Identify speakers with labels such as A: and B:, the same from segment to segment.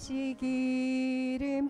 A: 안식일은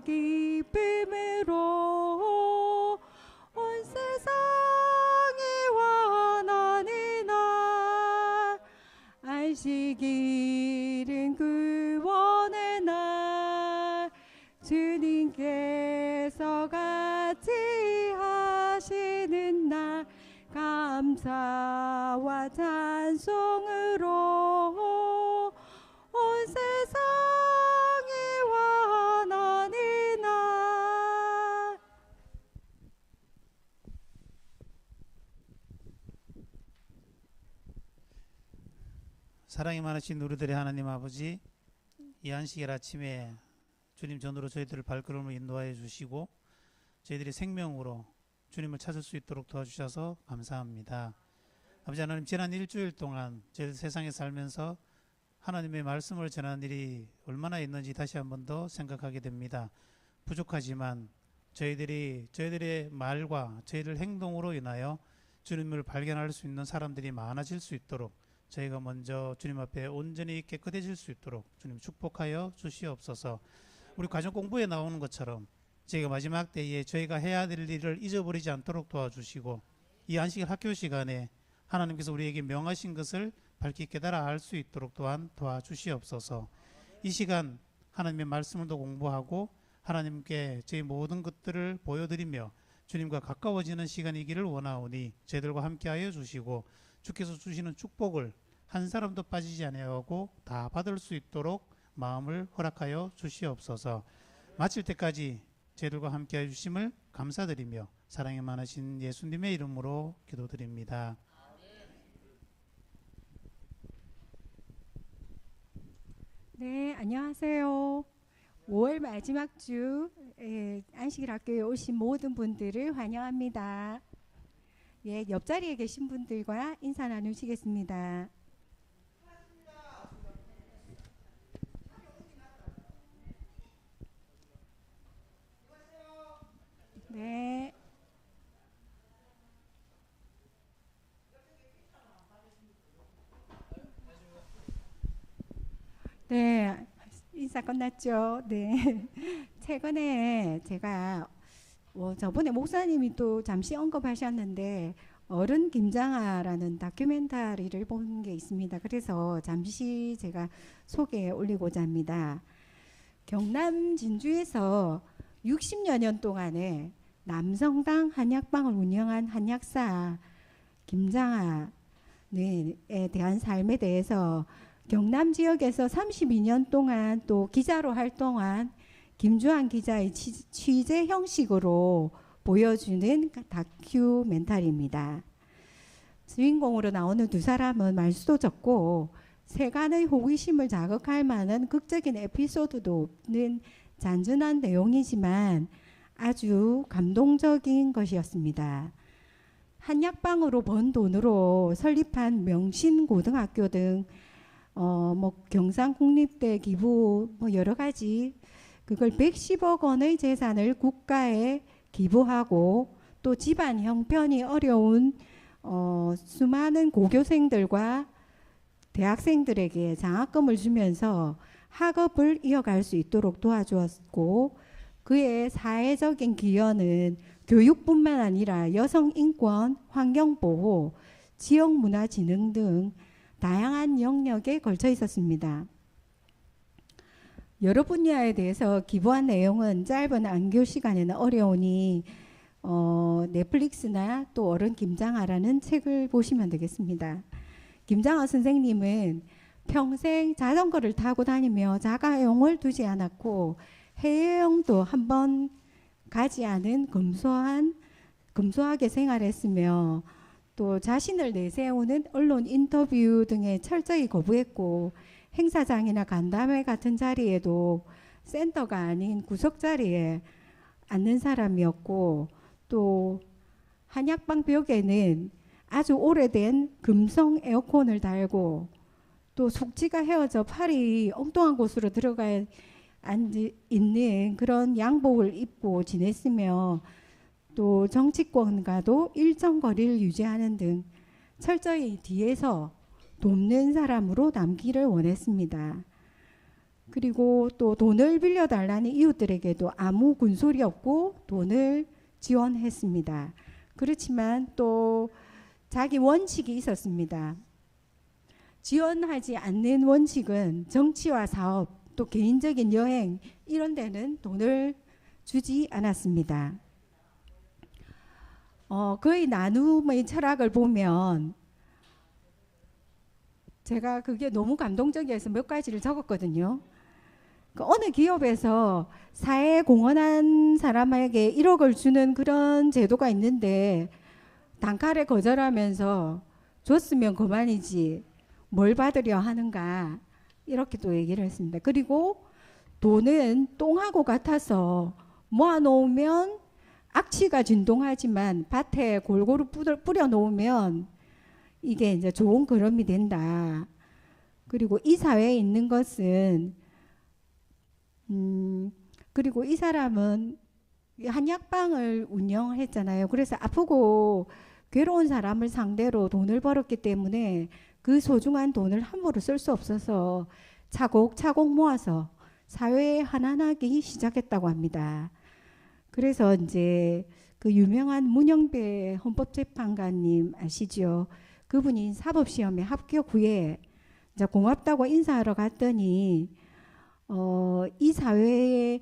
A: 기쁨으로 온 세상이 원하는 날 안식일은 구원의 날. 주님께서 같이 하시는 날. 감사와 찬송으로
B: 사랑이 많으신 우리들의 하나님 아버지 이 안식일 아침에 주님 전으로 저희들을 발걸음을 인도하여 주시고 저희들이 생명으로 주님을 찾을 수 있도록 도와주셔서 감사합니다. 아버지 하나님 지난 일주일 동안 저희 세상에 살면서 하나님의 말씀을 전하는 일이 얼마나 있는지 다시 한 번 더 생각하게 됩니다. 부족하지만 저희들이 저희들의 말과 저희들 행동으로 인하여 주님을 발견할 수 있는 사람들이 많아질 수 있도록 저희가 먼저 주님 앞에 온전히 깨끗해질 수 있도록 주님 축복하여 주시옵소서. 우리 과정 공부에 나오는 것처럼 저희가 마지막 때에 저희가 해야 될 일을 잊어버리지 않도록 도와주시고 이 안식일 학교 시간에 하나님께서 우리에게 명하신 것을 밝히 깨달아 알 수 있도록 또한 도와주시옵소서. 이 시간 하나님의 말씀을 더 공부하고 하나님께 저희 모든 것들을 보여드리며 주님과 가까워지는 시간이기를 원하오니 저희들과 함께하여 주시고 주께서 주시는 축복을 한 사람도 빠지지 아니하고 다 받을 수 있도록 마음을 허락하여 주시옵소서. 마칠 때까지 저희들과 함께 해 주심을 감사드리며 사랑이 많으신 예수님의 이름으로 기도드립니다.
A: 네, 안녕하세요. 5월 마지막 주 에, 안식일 학교에 오신 모든 분들을 환영합니다. 예, 옆자리에 계신 분들과 인사 나누시겠습니다. 네. 네, 인사 끝났죠. 네. 최근에 제가 어, 저번에 목사님이 또 잠시 언급하셨는데 어른 김장아라는 다큐멘터리를 본 게 있습니다. 그래서 잠시 제가 소개해 올리고자 합니다. 경남 진주에서 60여 년 동안에 남성당 한약방을 운영한 한약사 김장아에 대한 삶에 대해서 경남 지역에서 32년 동안 또 기자로 활동한 김주환 기자의 취- 취재 형식으로 보여주는 다큐멘터리입니다. 주인공으로 나오는 두 사람은 말수도 적고 세간의 호기심을 자극할 만한 극적인 에피소드도 없는 잔잔한 내용이지만 아주 감동적인 것이었습니다. 한약방으로 번 돈으로 설립한 명신고등학교 등 어, 뭐 경상국립대 기부 뭐 여러 가지 그걸 110억 원의 재산을 국가에 기부하고 또 집안 형편이 어려운 어, 수많은 고교생들과 대학생들에게 장학금을 주면서 학업을 이어갈 수 있도록 도와주었고 그의 사회적인 기여는 교육뿐만 아니라 여성 인권, 환경 보호, 지역 문화 진흥 등 다양한 영역에 걸쳐 있었습니다. 여러 분야에 대해서 기부한 내용은 짧은 안교 시간에는 어려우니 어, 넷플릭스나 또 어른 김장하라는 책을 보시면 되겠습니다. 김장하 선생님은 평생 자전거를 타고 다니며 자가용을 두지 않았고 해외여행도 한 번 가지 않은 검소한 검소하게 생활했으며 또 자신을 내세우는 언론 인터뷰 등에 철저히 거부했고 행사장이나 간담회 같은 자리에도 센터가 아닌 구석 자리에 앉는 사람이었고 또 한약방 벽에는 아주 오래된 금성 에어컨을 달고 또 속지가 헤어져 팔이 엉뚱한 곳으로 들어가 앉 있는 그런 양복을 입고 지냈으며 또 정치권과도 일정 거리를 유지하는 등 철저히 뒤에서 돕는 사람으로 남기를 원했습니다. 그리고 또 돈을 빌려달라는 이웃들에게도 아무 군소리 없고 돈을 지원했습니다. 그렇지만 또 자기 원칙이 있었습니다. 지원하지 않는 원칙은 정치와 사업 또 개인적인 여행 이런 데는 돈을 주지 않았습니다. 어, 그의 나눔의 철학을 보면 제가 그게 너무 감동적이어서 몇 가지를 적었거든요. 그 어느 기업에서 사회에 공헌한 사람에게 1억을 주는 그런 제도가 있는데 단칼에 거절하면서 줬으면 그만이지 뭘 받으려 하는가 이렇게 또 얘기를 했습니다. 그리고 돈은 똥하고 같아서 모아놓으면 악취가 진동하지만 밭에 골고루 뿌려 놓으면 이게 이제 좋은 그름이 된다. 그리고 이 사회에 있는 것은 음 그리고 이 사람은 한약방을 운영했잖아요. 그래서 아프고 괴로운 사람을 상대로 돈을 벌었기 때문에 그 소중한 돈을 함부로 쓸 수 없어서 차곡차곡 모아서 사회에 환원하기 시작했다고 합니다. 그래서 이제 그 유명한 문영배 헌법재판관님 아시죠? 그분이 사법시험에 합격 후에 이제 고맙다고 인사하러 갔더니 어, 이 사회에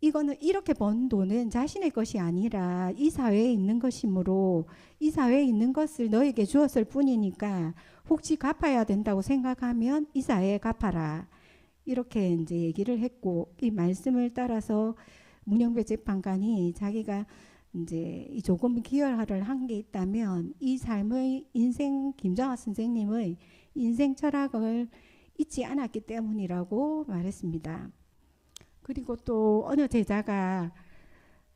A: 이거는 이렇게 번 돈은 자신의 것이 아니라 이 사회에 있는 것이므로 이 사회에 있는 것을 너에게 주었을 뿐이니까 혹시 갚아야 된다고 생각하면 이 사회에 갚아라. 이렇게 이제 얘기를 했고 이 말씀을 따라서 문영배 재판관이 자기가 이제 이 조금 기여를 한 게 있다면 이 삶의 인생 김정아 선생님의 인생 철학을 잊지 않았기 때문이라고 말했습니다. 그리고 또 어느 제자가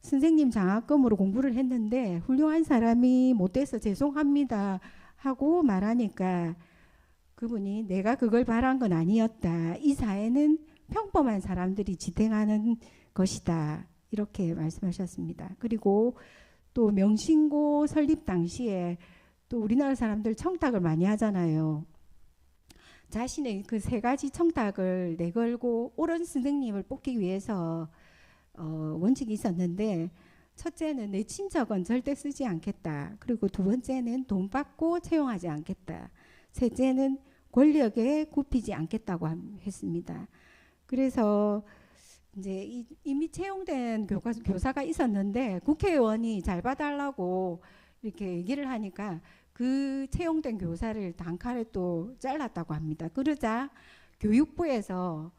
A: 선생님 장학금으로 공부를 했는데 훌륭한 사람이 못 돼서 죄송합니다 하고 말하니까 그분이 내가 그걸 바란 건 아니었다. 이 사회는 평범한 사람들이 지탱하는 것이다. 이렇게 말씀하셨습니다. 그리고 또 명신고 설립 당시에 또 우리나라 사람들 청탁을 많이 하잖아요. 자신의 그 세 가지 청탁을 내걸고 옳은 선생님을 뽑기 위해서 어, 원칙이 있었는데 첫째는 내 친척은 절대 쓰지 않겠다. 그리고 두 번째는 돈 받고 채용하지 않겠다. 셋째는 권력에 굽히지 않겠다고 했습니다. 그래서 이제 이미 채용된 교과, 교사가 있었는데 국회의원이 잘 봐달라고 이렇게 얘기를 하니까 그 채용된 교사를 단칼에 또 잘랐다고 합니다. 그러자 교육부에서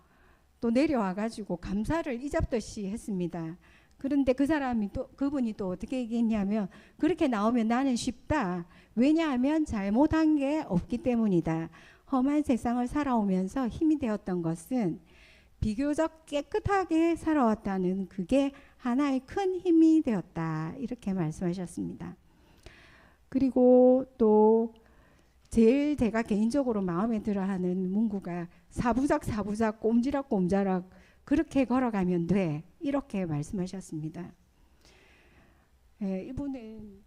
A: 또 내려와 가지고 감사를 이잡듯이 했습니다. 그런데 그 사람이 또 그분이 또 어떻게 얘기했냐면 그렇게 나오면 나는 쉽다. 왜냐하면 잘못한 게 없기 때문이다. 험한 세상을 살아오면서 힘이 되었던 것은 비교적 깨끗하게 살아왔다는 그게 하나의 큰 힘이 되었다. 이렇게 말씀하셨습니다. 그리고 또 제일 제가 개인적으로 마음에 들어 하는 문구가 사부작 사부작 꼼지락 꼼자락 그렇게 걸어가면 돼 이렇게 말씀하셨습니다. 예, 이분은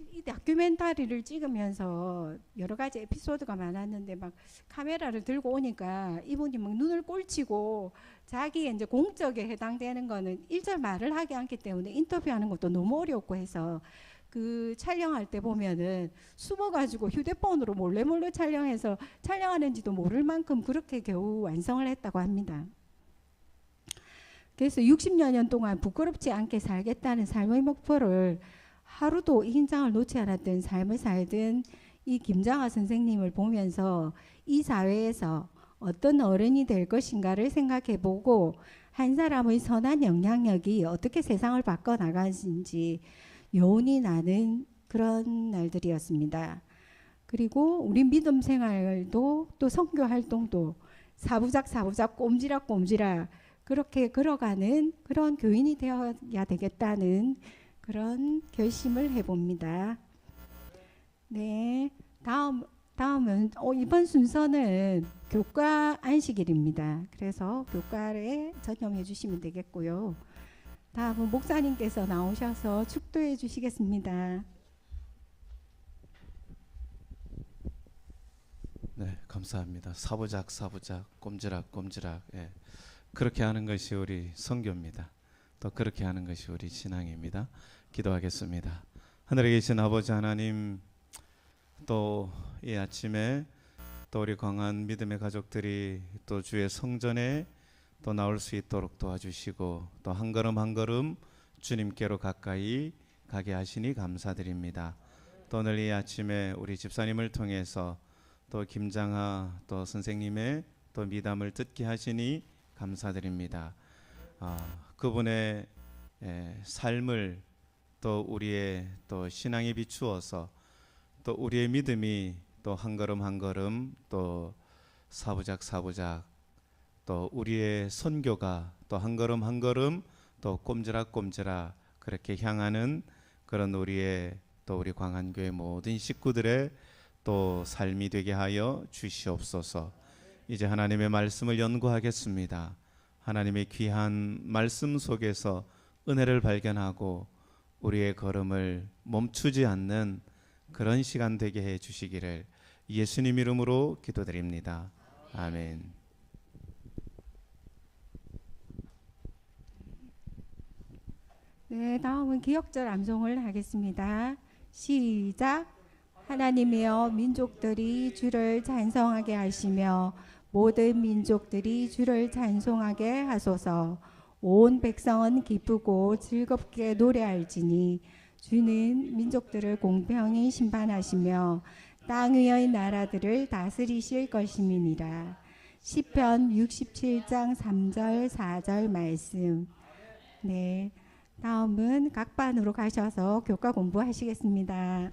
A: 이 다큐멘터리를 찍으면서 여러 가지 에피소드가 많았는데 막 카메라를 들고 오니까 이분이 막 눈을 꼴치고 자기의 이제 공적에 해당되는 거는 일절 말을 하기 않기 때문에 인터뷰하는 것도 너무 어렵고 해서 그 촬영할 때 보면은 숨어가지고 휴대폰으로 몰래 몰래 촬영해서 촬영하는지도 모를 만큼 그렇게 겨우 완성을 했다고 합니다. 그래서 60여 년 동안 부끄럽지 않게 살겠다는 삶의 목표를 하루도 이 흰장을 놓지 않았던 삶을 살던 이 김장하 선생님을 보면서 이 사회에서 어떤 어른이 될 것인가를 생각해 보고 한 사람의 선한 영향력이 어떻게 세상을 바꿔 나가는지 여운이 나는 그런 날들이었습니다. 그리고 우리 믿음 생활도 또 선교 활동도 사부작 사부작 꼼지락 꼼지락 그렇게 걸어가는 그런 교인이 되어야 되겠다는 그런 결심을 해봅니다. 네, 다음 다음은 어, 이번 순서는 교과 안식일입니다. 그래서 교과에 전념해 주시면 되겠고요. 다음은 목사님께서 나오셔서 축도해 주시겠습니다.
C: 네, 감사합니다. 사부작 사부작 꼼지락 꼼지락 예. 그렇게 하는 것이 우리 선교입니다. 또 그렇게 하는 것이 우리 신앙입니다. 기도하겠습니다. 하늘에 계신 아버지 하나님 또 이 아침에 또 우리 광한 믿음의 가족들이 또 주의 성전에 또 나올 수 있도록 도와주시고 또 한 걸음 한 걸음 주님께로 가까이 가게 하시니 감사드립니다. 또 오늘 이 아침에 우리 집사님을 통해서 또 김장하 또 선생님의 또 미담을 듣게 하시니 감사드립니다. 아, 그분의 에, 삶을 또 우리의 또 신앙에 비추어서 또 우리의 믿음이 또 한 걸음 한 걸음 또 사부작 사부작 또 우리의 선교가 또 한 걸음 한 걸음 또 꼼지락 꼼지락 그렇게 향하는 그런 우리의 또 우리 광안교회 모든 식구들의 또 삶이 되게 하여 주시옵소서. 이제 하나님의 말씀을 연구하겠습니다. 하나님의 귀한 말씀 속에서 은혜를 발견하고 우리의 걸음을 멈추지 않는 그런 시간 되게 해 주시기를 예수님 이름으로 기도드립니다. 아멘.
A: 네, 다음은 기억절 암송을 하겠습니다. 시작. 하나님이여 민족들이 주를 찬송하게 하시며 모든 민족들이 주를 찬송하게 하소서. 온 백성은 기쁘고 즐겁게 노래할지니 주는 민족들을 공평히 심판하시며 땅 위의 나라들을 다스리실 것임이니라. 시편 67장 3절 4절 말씀. 네. 다음은 각 반으로 가셔서 교과 공부하시겠습니다.